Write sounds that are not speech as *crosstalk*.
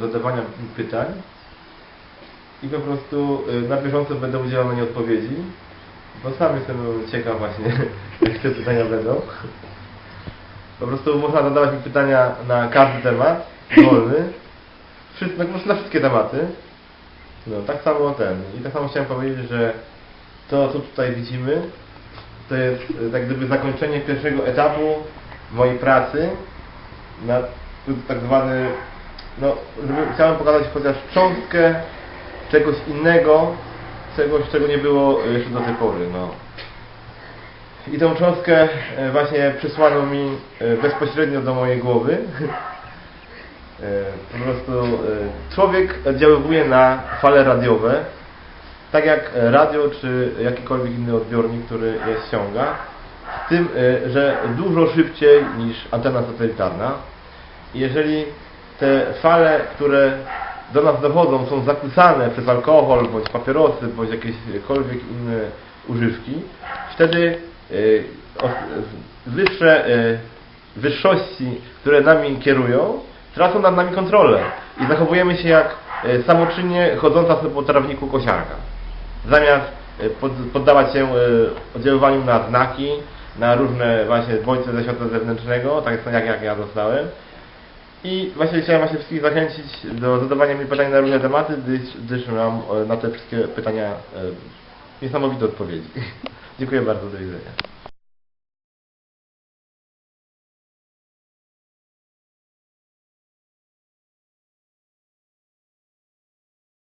zadawania pytań i po prostu y, na bieżąco będę udzielał na nie odpowiedzi, bo sam jestem ciekaw właśnie, *laughs* jak te pytania będą. Po prostu można zadawać mi pytania na każdy temat, wolny, Wszyscy, no, na wszystkie tematy. No, tak samo ten. I tak samo chciałem powiedzieć, że to, co tutaj widzimy, to jest y, tak gdyby zakończenie pierwszego etapu mojej pracy na tak zwany, no, żeby, chciałem pokazać chociaż cząstkę czegoś innego, czegoś, czego nie było jeszcze do tej pory, no. I tą cząstkę e, właśnie przysłano mi e, bezpośrednio do mojej głowy. *laughs* E, Po prostu e, człowiek oddziaływuje na fale radiowe, tak jak radio czy jakikolwiek inny odbiornik, który je ściąga, z tym, e, że dużo szybciej niż antena satelitarna. Jeżeli te fale, które do nas dochodzą, są zakłócane przez alkohol, bądź papierosy, bądź jakiekolwiek inne używki, wtedy os- wyższe e, wyższości, które nami kierują, tracą nad nami kontrolę i zachowujemy się jak e, samoczynnie chodząca sobie po trawniku kosiarka. Zamiast pod, poddawać się oddziaływaniu na znaki, na różne właśnie bodźce ze świata zewnętrznego, tak jak ja dostałem. I właśnie chciałem właśnie wszystkich zachęcić do zadawania mi pytań na różne tematy, gdyż, gdyż mam e, na te wszystkie pytania e, niesamowite odpowiedzi. *laughs* Dziękuję bardzo, do widzenia.